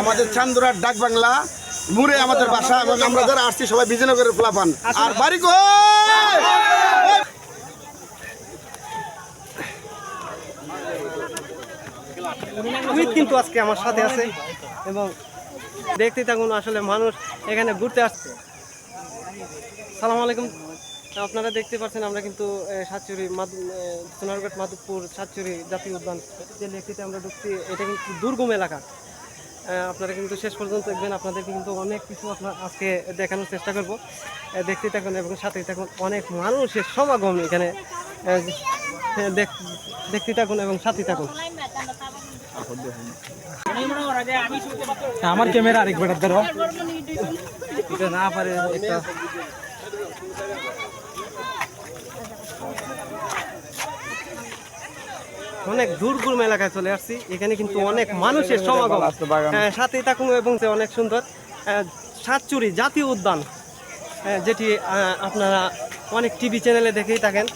আমাদের চান্দুরার ডাক বাংলা মুরে আমাদের বাসা এবং আমরা যারা আসছি সবাই বিজয়নগরের ফলাফান আর বাড়ি? টুইট কিন্তু আজকে আমার সাথে আছে এবং দেখতে থাকুন আসলে মানুষ এখানে ঘুরতে আসছে। সালাম আলাইকুম। আপনারা দেখতে পাচ্ছেন আমরা কিন্তু সাতচুরি সোনারঘাট মাধবপুর সাতচুরি জাতীয় উদ্যান যে লেকটিতে আমরা ঢুকছি, এটা কিন্তু দুর্গম এলাকা। আপনারা কিন্তু শেষ পর্যন্ত দেখবেন আপনাদেরকে কিন্তু অনেক কিছু আপনার আজকে দেখানোর চেষ্টা করব। দেখতে থাকুন এবং সাথেই থাকুন অনেক মানুষের সমাগম এখানে। দেখতে থাকুন এবং সাথে থাকুন। আমার ক্যামেরা আরেক বেটার ধরো। এটা না পারে একটা অনেক দুর্গম এলাকায় চলে আসছি। এখানে কিন্তু অনেক মানুষের সমাগম। হ্যাঁ, সাথেই থাকুন এবং সে অনেক সুন্দর আহ, সাতচুরি জাতীয় উদ্যান হ্যাঁ, যেটি আপনারা অনেক টিভি চ্যানেলে দেখেই থাকেন।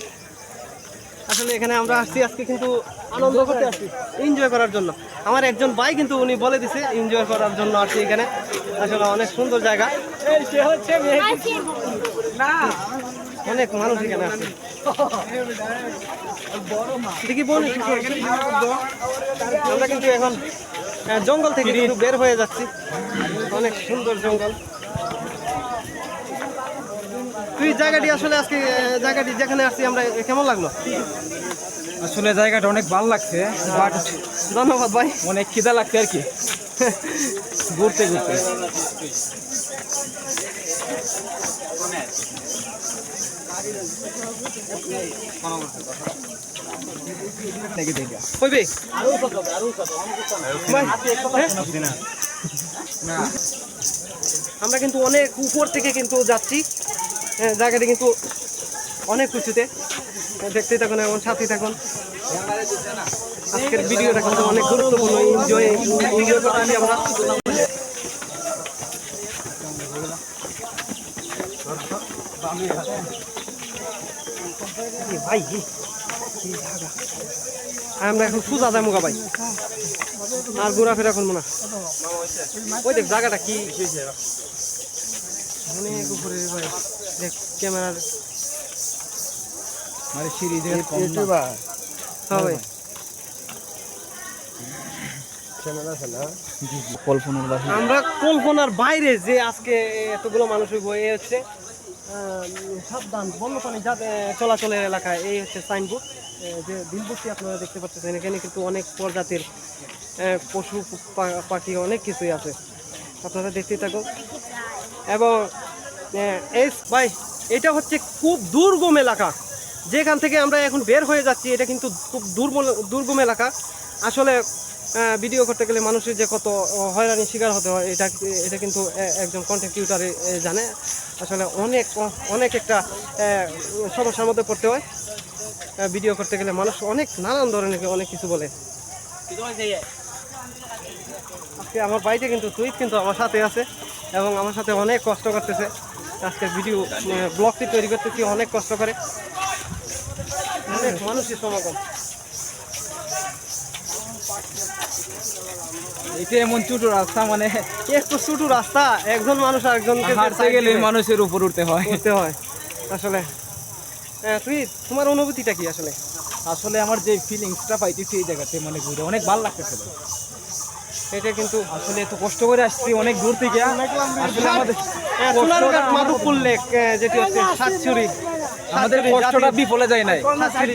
আসলে এখানে আমরা আসছি আজকে কিন্তু আনন্দ করতে আসছি এনজয় করার জন্য। আমার একজন ভাই কিন্তু উনি বলে দিছে এনজয় করার জন্য আসছি এখানে। আসলে অনেক সুন্দর জায়গা। অনেক মানুষ এখানে আছে দেখি বোন আমরা কিন্তু এখন জঙ্গল থেকে কিন্তু বের হয়ে যাচ্ছি। অনেক সুন্দর জঙ্গল। তুই জায়গাটি আসলে আজকে জায়গাটি যেখানে আসছি আমরা কেমন লাগল? আসলে জায়গাটা অনেক ভালো লাগছে বাট ধন্যবাদ ভাই। অনেক খিদা লাগছে আর কি। ঘুরতে ঘুরতে। হ্যাঁ? আমরা কিন্তু অনেক উপর থেকে কিন্তু যাচ্ছি। হ্যাঁ, জায়গাটি কিন্তু অনেক উঁচুতে। হ্যাঁ, দেখতে থাকুন এবং সাথে থাকুন। আজকের ভিডিওটা কিন্তু অনেক গুরুত্বপূর্ণ। এনজয় এনজয় করতেছি আমরা। ভাই আমরা এখন সোজা যাই মুগা ভাই। আর ঘোরাফেরা করব না। ওই দেখ জায়গাটা কি? অনেক উপরে ভাই। দেখ ক্যামেরার। সিঁড়ি দিয়ে কম না। হ্যাঁ ভাই। আমরা কল্পনার বাইরে যে আজকে এতগুলো মানুষ হইব হচ্ছে সাবধান, বন্যপ্রাণী যাতে চলাচলের এলাকায়, এই হচ্ছে সাইনবোর্ড যে বিলবোর্ডটি আপনারা দেখতে পাচ্ছেন, এখানে কিন্তু অনেক প্রজাতির পশু পাখি, অনেক কিছুই আছে। আপনারা দেখতেই থাকুন। এবং এই ভাই, এটা হচ্ছে খুব দুর্গম এলাকা। যেখান থেকে আমরা এখন বের হয়ে যাচ্ছি, এটা কিন্তু খুব দুর্গম দুর্গম এলাকা। আসলে ভিডিও করতে গেলে মানুষের যে কত আহ, হয়রানির শিকার হতে হয় এটা এটা কিন্তু একজন কন্টেন্ট জানে। আসলে অনেক অনেক একটা সমস্যার মধ্যে পড়তে হয়। ভিডিও করতে গেলে মানুষ অনেক নানান ধরনের অনেক কিছু বলে। আজকে আমার বাড়িতে কিন্তু তুই কিন্তু আমার সাথে আছে এবং আমার সাথে অনেক কষ্ট করতেছে। আজকে ভিডিও ব্লগটি তৈরি করতেছি অনেক কষ্ট করে। অনেক মানুষের সমাগম। এটা এমন ছোট রাস্তা মানে একটু ছোট রাস্তা। একজন মানুষ আরেকজনকে হাঁটতে গেলে মানুষের উপর উঠতে হয়। করতে হয়। আসলে হ্যাঁ, তুই তোমার অনুভূতিটা কি আসলে? আসলে আমার যে ফিলিংসটা পাইতেছি এই জায়গাতে মানে ঘুরে অনেক ভালো লাগতেছে। এটা কিন্তু আসলে এত কষ্ট করে আসছি অনেক দূর থেকে। আসলে আমাদের মাধবপুর লেক যেটি হচ্ছে সাতচুরি। আমাদের কষ্টটা বিফলে যায় নাই। সাতচুরি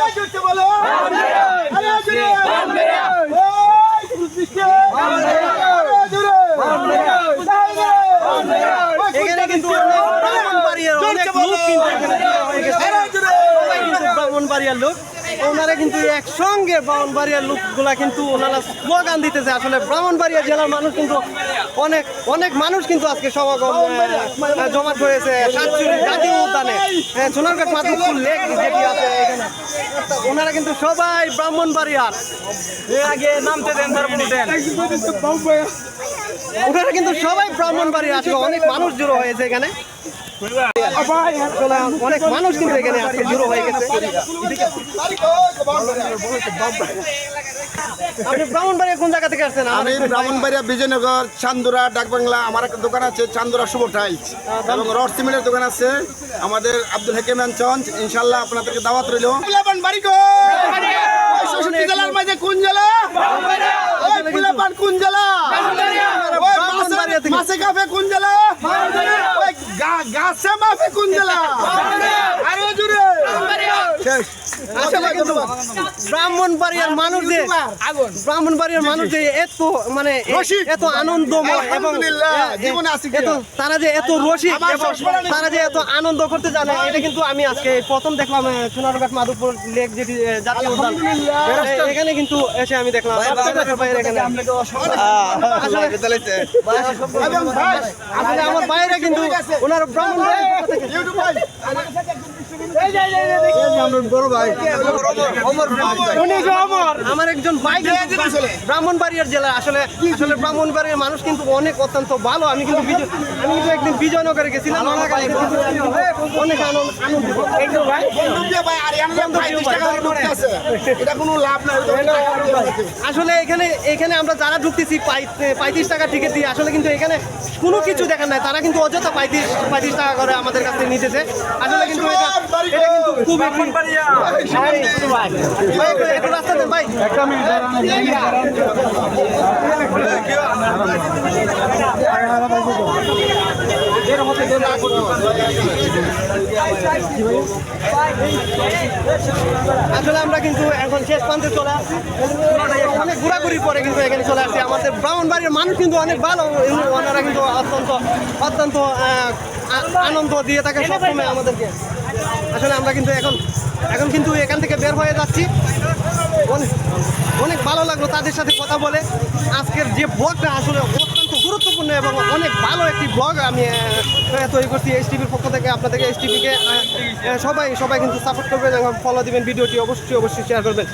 এই জাতীয় ঘুরে অনেক ভালো লাগছে। এখানে কিন্তু অনেক ব্রাহ্মণবাড়িয়ার অনেক লোক কিন্তু এখানে জড়ো হয়ে গেছে। সবাই কিন্তু ব্রাহ্মণবাড়িয়ার লোক ওনারা কিন্তু একসঙ্গে ব্রাহ্মণবাড়িয়ার লোকগুলা কিন্তু ওনারা স্লোগান দিতেছে। আসলে ব্রাহ্মণবাড়িয়া জেলার মানুষ কিন্তু অনেক অনেক মানুষ কিন্তু আজকে সমাগম জমাট হয়েছে জাতীয় উদ্যানে। হ্যাঁ, সোনারঘাট মাধবপুর লেক যেটি আছে এখানে। ওনারা কিন্তু সবাই ব্রাহ্মণবাড়িয়ার। আগে নামতে দেন ওনারা কিন্তু সবাই ব্রাহ্মণবাড়িয়া আসলে অনেক মানুষ জড়ো হয়েছে এখানে। অনেক মানুষ কিন্তু এখানে আজকে জড়ো হয়ে গেছে। আপনি ব্রাহ্মণবাড়িয়া কোন জায়গা থেকে আসছেন? আমি ব্রাহ্মণবাড়িয়া বিজয়নগর চান্দুরা ডাকবাংলা আমার একটা দোকান আছে চান্দুরা শুভ টাইলস। এবং রড সিমেন্টের দোকান আছে। আমাদের আব্দুল হাকিম চঞ্চ ইনশাল্লাহ আপনাদেরকে দাওয়াত রইল। জেলার মাঝে কোন জেলা? কোন জেলা। মাসে কাফে কোন জেলা? গাছে মাফে কোন জেলা? আরও জুড়ে শেষ। আসলে কিন্তু ব্রাহ্মণবাড়িয়ার মানুষ যে ব্রাহ্মণবাড়িয়ার মানুষ যে এত মানে এত আনন্দময় এবং তারা যে এত রসিক এবং তারা যে এত আনন্দ করতে জানে এটা কিন্তু আমি আজকে প্রথম দেখলাম সোনারঘাট মাধবপুর লেক যেটি জাতীয় উদ্যান। এখানে কিন্তু এসে আমি দেখলাম। আমার বাইরে কিন্তু ওনার ভাই। আমার একজন ভাই কিন্তু ব্রাহ্মণবাড়িয়ার জেলা। আসলে আসলে ব্রাহ্মণবাড়িয়ার মানুষ কিন্তু অনেক অত্যন্ত ভালো। আমি কিন্তু বিজয় আমি কিন্তু একদিন বিজয়নগরে গেছিলাম। অনেক আনন্দ আসলে এখানে এখানে আমরা যারা ঢুকতেছি পঁয়ত্রিশ টাকা টিকিট দিয়ে আসলে কিন্তু এখানে কোনো কিছু দেখার নাই। তারা কিন্তু অযথা পঁয়ত্রিশ পঁয়ত্রিশ টাকা করে আমাদের কাছে নিতেছে। আসলে কিন্তু আসলে আমরা কিন্তু এখন শেষ প্রান্তে চলে আসছি অনেক ঘোরাঘুরির পরে কিন্তু এখানে চলে আসছি আমাদের ব্রাহ্মণবাড়ির মানুষ কিন্তু অনেক ভালো ওনারা কিন্তু অত্যন্ত অত্যন্ত আনন্দ দিয়ে থাকে সবসময় আমাদেরকে আসলে আমরা কিন্তু এখন এখন কিন্তু এখান থেকে বের হয়ে যাচ্ছি। অনেক ভালো লাগল তাদের সাথে কথা বলে। আজকের যে ব্লগটা আসলে অত্যন্ত গুরুত্বপূর্ণ এবং অনেক ভালো একটি ব্লগ আমি তৈরি করছি এইচ টিভির পক্ষ থেকে। আপনাদেরকে এইচ টিভিকে সবাই সবাই কিন্তু সাপোর্ট করবেন এবং ফলো দিবেন, ভিডিওটি অবশ্যই অবশ্যই শেয়ার করবেন।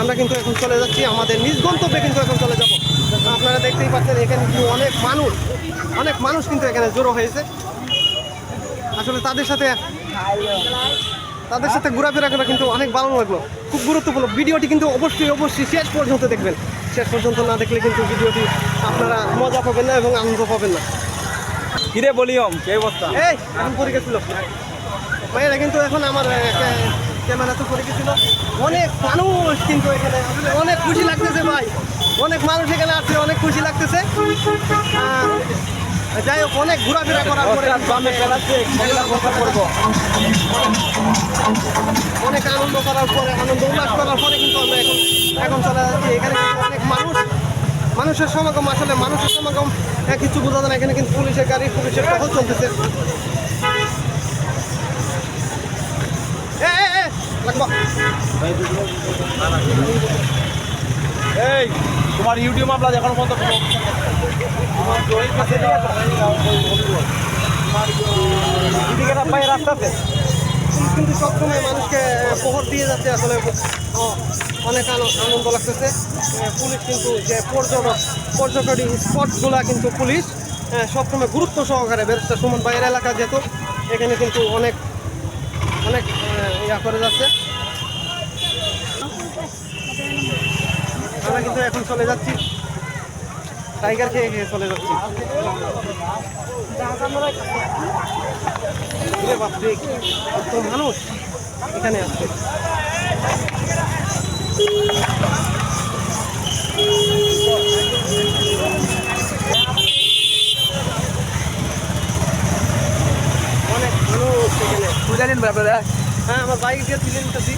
আমরা কিন্তু এখন চলে যাচ্ছি, আমাদের নিজ গন্তব্যে কিন্তু এখন চলে যাব। আপনারা দেখতেই পাচ্ছেন, এখানে কিন্তু অনেক মানুষ অনেক মানুষ কিন্তু এখানে জড়ো হয়েছে। আসলে তাদের সাথে তাদের সাথে ঘোরাফেরা করা কিন্তু অনেক ভালো লাগল। খুব গুরুত্বপূর্ণ। ভিডিওটি কিন্তু অবশ্যই অবশ্যই শেষ পর্যন্ত দেখবেন। শেষ পর্যন্ত না দেখলে কিন্তু ভিডিওটি আপনারা মজা পাবেন না এবং আনন্দ পাবেন না। কিরে বলিয়ম কে অবস্থা? এই এখন পরে গেছিল। ভাইয়েরা কিন্তু এখন আমার ক্যামেরা তো পরে গেছিল। অনেক মানুষ কিন্তু এখানে অনেক খুশি লাগতেছে ভাই। অনেক মানুষ এখানে আসছে অনেক খুশি লাগতেছে। যাই হোক অনেক ঘোরাফেরা করার পরে অনেক আনন্দ করার পরে আনন্দ উল্লাস করার পরে কিন্তু আমরা এখন এখন চলে যাচ্ছি। এখানে অনেক মানুষ। মানুষের সমাগম আসলে মানুষের সমাগম হ্যাঁ, কিছু বোঝা যায় না। এখানে কিন্তু পুলিশের গাড়ি পুলিশের টহল চলতেছে। লাগবো। এই, তোমার ইউটিউব আপলা এখনও পর্যন্ত এদিকে রাস্তাতে কিন্তু সবসময় মানুষকে প্রহর দিয়ে যাচ্ছে আসলে। অনেক আনো- আনন্দ লাগতেছে। পুলিশ কিন্তু যে পর্যটক পর্যটক স্পটগুলা কিন্তু পুলিশ সবসময় গুরুত্ব সহকারে ব্যবসা সুমন বাইরের এলাকা যেহেতু, এখানে কিন্তু অনেক অনেক ইয়া করে যাচ্ছে। এখন চলে যাচ্ছি। টাইগার খেয়ে খেয়ে চলে যাচ্ছি। কত মানুষ এখানে আসছে অনেক মানুষ এখানে। বুঝালেন ব্যাপারে হ্যাঁ আমার বাইক দিয়ে তুলে নিতেছি।